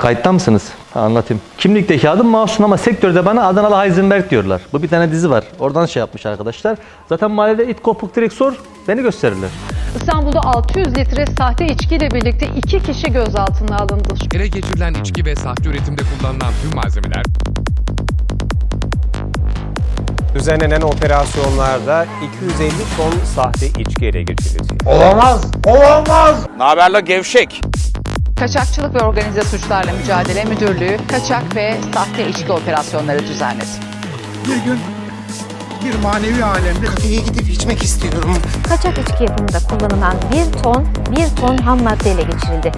Kayıtta mısınız? Ha, anlatayım. Kimlikteki adım Mahsun ama sektörde bana Adanalı Heisenberg diyorlar. Bu bir tane dizi var. Oradan şey yapmış arkadaşlar. Zaten mahallede it kopuk direkt sor. Beni gösterirler. İstanbul'da 600 litre sahte içkiyle birlikte iki kişi gözaltına alındı. Ele geçirilen içki ve sahte üretimde kullanılan tüm malzemeler Düzenlenen operasyonlarda 250 ton sahte içki ele geçirildi. Ne haber la gevşek? Kaçakçılık ve Organize Suçlarla Mücadele Müdürlüğü kaçak ve sahte içki operasyonları düzenledi. bir gün bir manevi alemde Kafeye gidip içmek istiyorum. Kaçak içki yapımında kullanılan 1 ton, 1 ton ham madde ele geçirildi.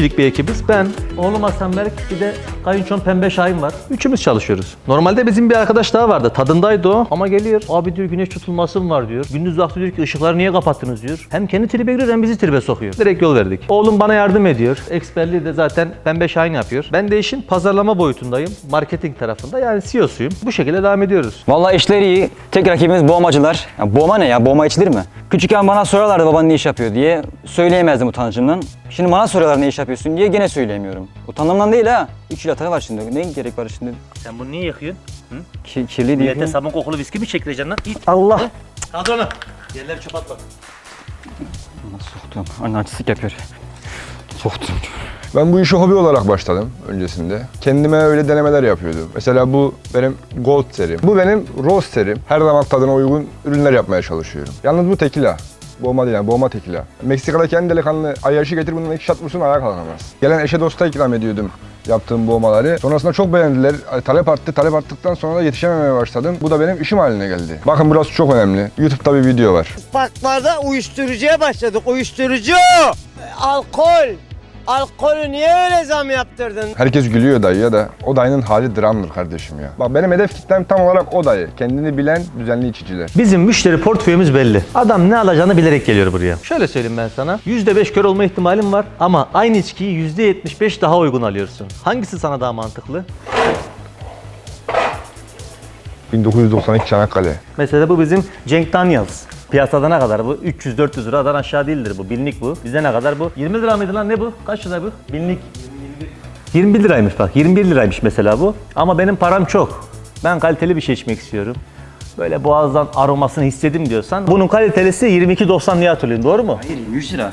Kişilik bir ekibiz. Ben, oğlum Hasan Berk, bir de kayınçom Pembe Şahin var. Üçümüz çalışıyoruz. Normalde bizim bir arkadaş daha vardı. Tadındaydı o. Ama geliyor. Abi diyor güneş tutulması mı var diyor. Gündüz vakti diyor ki ışıkları niye kapattınız diyor. Hem kendi tribe giriyor hem bizi tribe sokuyor. Direkt yol verdik. Oğlum bana yardım ediyor. Eksperliği de zaten Pembe Şahin yapıyor. Ben de işin pazarlama boyutundayım. Marketing tarafında. Yani CEO'suyum. Bu şekilde devam ediyoruz. Vallahi işleri iyi. Tek rakibimiz boğmacılar. Ya boğma ne ya? Boğma içilir mi? Küçükken bana sorarlardı baban ne iş yapıyor diye. Söyleyemezdim utancımdan. Şimdi bana soruyorlar ne iş yapıyorsun diye gene söyleyemiyorum. Utandığımdan değil ha. 3 yıl hata var şimdi. Ne gerek var şimdi? Sen bunu niye yakıyorsun? Ki, kirli değil. mi? sabun kokulu viski mi çektireceksin lan? Git. Allah. Kaldır onu. Yerleri çöp atma. Soktum. Anne artistlik yapıyor. Soktum. Ben bu işe hobi olarak başladım öncesinde. Kendime öyle denemeler yapıyordum. Mesela bu benim gold serim. Bu benim rose serim. Her damak tadına uygun ürünler yapmaya çalışıyorum. Yalnız bu tekila. Boğma değil yani boğma tekila. Meksika'daki en delikanlı ayyaşı getir bundan iki şat vursun ayağa kalkamaz. Gelen eşe dosta ikram ediyordum yaptığım boğmaları. Sonrasında çok beğendiler. Talep arttı. Talep arttıktan sonra da yetişememeye başladım. Bu da benim işim haline geldi. Bakın burası çok önemli. YouTube'da bir video var. Parklarda uyuşturucuya başladık. Uyuşturucu! Alkol! Alkolü niye öyle zam yaptırdın? Herkes gülüyor dayıya da o dayının hali dramdır kardeşim ya. Bak benim hedef kitlem tam olarak o dayı. Kendini bilen düzenli içiciler. Bizim müşteri portföyümüz belli. Adam ne alacağını bilerek geliyor buraya. Şöyle söyleyeyim ben sana. %5 kör olma ihtimalim var ama aynı içkiyi %75 daha uygun alıyorsun. Hangisi sana daha mantıklı? 1992 Çanakkale. Mesela bu bizim Cenk Daniels. Piyasada ne kadar bu? 300-400 liradan aşağı değildir bu. Binlik bu. Bize ne kadar bu? 20 lira mıydı lan ne bu? Kaç lira bu? Binlik. 21 liraymış bak. 21 liraymış mesela bu. Ama benim param çok. Ben kaliteli bir şey içmek istiyorum. Böyle boğazdan aromasını hissedim diyorsan bunun kalitelisi 22.90 diye hatırlıyorum. Doğru mu? Hayır 100 lira.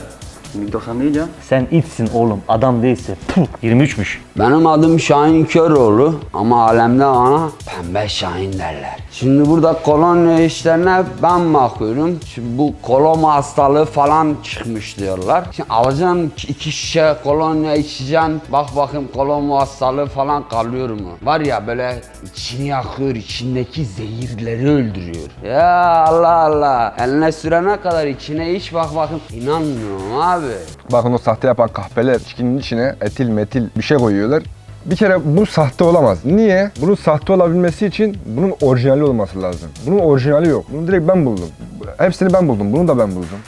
1090 değil ya. Sen itsin oğlum. Adam değilse. Puh, 23'müş. Benim adım Şahin Köroğlu ama alemde bana Pembe Şahin derler. Şimdi burada kolonya işlerine ben bakıyorum. Şimdi bu koloma hastalığı falan çıkmış diyorlar. Şimdi alacaksın iki şişe kolonya içeceksin. Bak bakayım koloma hastalığı falan kalıyor mu? Var ya böyle içini yakıyor, içindeki zehirleri öldürüyor. Ya Allah Allah. Eline sürene kadar içine iç bak bakayım. İnanmıyorum abi. Bakın o sahte yapan kahpeler içkinin içine etil metil bir şey koyuyorlar. Bir kere bu sahte olamaz. Niye? Bunun sahte olabilmesi için bunun orijinali olması lazım. Bunun orijinali yok. Bunu direkt ben buldum. Hepsini ben buldum. Bunu da ben buldum.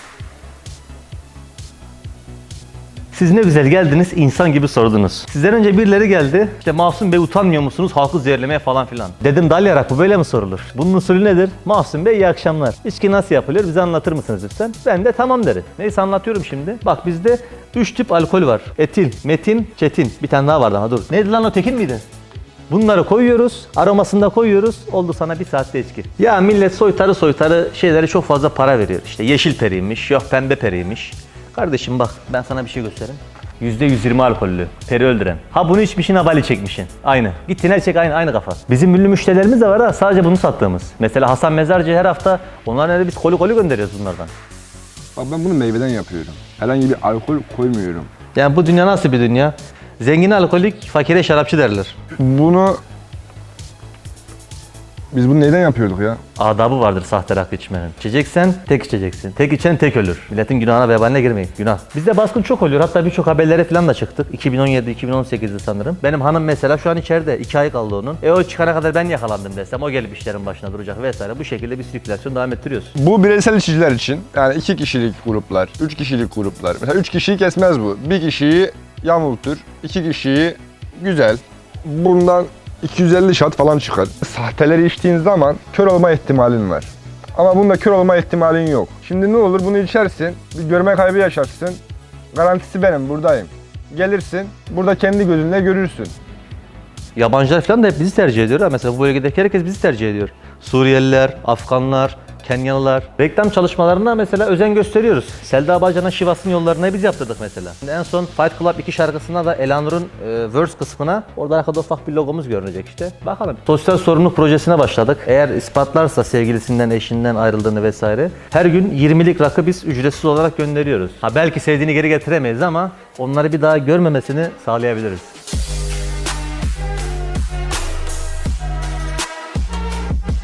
Siz ne güzel geldiniz, insan gibi sordunuz. Sizden önce birileri geldi. İşte Masum Bey utanmıyor musunuz halkı zehirlemeye falan filan. Dedim dalyarak bu böyle mi sorulur? Bunun usulü nedir? Masum Bey iyi akşamlar. İçki nasıl yapılıyor bize anlatır mısınız lütfen? Ben de tamam derim. Neyse anlatıyorum şimdi. Bak bizde 3 tip alkol var. Etil, metin, çetin. Bir tane daha vardı ama dur. Neydi lan o tekin miydi? Bunları koyuyoruz, aromasını da koyuyoruz. Oldu sana bir saatte içki. Ya millet soytarı soytarı şeylere çok fazla para veriyor. İşte yeşil periymiş, yok pembe periymiş. Kardeşim bak ben sana bir şey göstereyim. %120 alkollü, peri öldüren. Ha bunu içmişsin ha bali çekmişsin. Aynı. Gittin her çek aynı, aynı kafa. Bizim ünlü müşterilerimiz de var ha sadece bunu sattığımız. Mesela Hasan Mezarcı her hafta onların evine biz koli koli gönderiyoruz bunlardan. Bak ben bunu meyveden yapıyorum. Herhangi bir alkol koymuyorum. Yani bu dünya nasıl bir dünya? Zengin alkolik, fakire şarapçı derler. Bunu Biz bunu neyden yapıyorduk ya? Adabı vardır sahte rakı içmenin. İçeceksen tek içeceksin. Tek içen tek ölür. Milletin günahına vebaline girmeyin. Günah. Bizde baskın çok oluyor. Hatta birçok haberlere falan da çıktık. 2017-2018'de sanırım. Benim hanım mesela şu an içeride. 2 ay kaldı onun. E o çıkana kadar ben yakalandım desem. O gelip işlerin başına duracak vesaire. Bu şekilde bir sirkülasyon devam ettiriyoruz. Bu bireysel içiciler için yani iki kişilik gruplar, üç kişilik gruplar. Mesela üç kişiyi kesmez bu. Bir kişiyi yamultur, iki kişiyi güzel. Bundan 250 şat falan çıkar. Sahteleri içtiğin zaman kör olma ihtimalin var. Ama bunda kör olma ihtimalin yok. Şimdi ne olur bunu içersin, bir görme kaybı yaşarsın. Garantisi benim, buradayım. Gelirsin, burada kendi gözünle görürsün. Yabancılar falan da hep bizi tercih ediyor. Mesela bu bölgedeki herkes bizi tercih ediyor. Suriyeliler, Afganlar, Kenyalılar. Reklam çalışmalarına mesela özen gösteriyoruz. Selda Bağcan'ın Şivas'ın yollarına biz yaptırdık mesela. En son Fight Club 2 şarkısında da Elanur'un e, verse kısmına orada arkada ufak bir logomuz görünecek işte. Bakalım. Sosyal sorumluluk projesine başladık. Eğer ispatlarsa sevgilisinden, eşinden ayrıldığını vesaire her gün 20'lik rakı biz ücretsiz olarak gönderiyoruz. Ha belki sevdiğini geri getiremeyiz ama onları bir daha görmemesini sağlayabiliriz.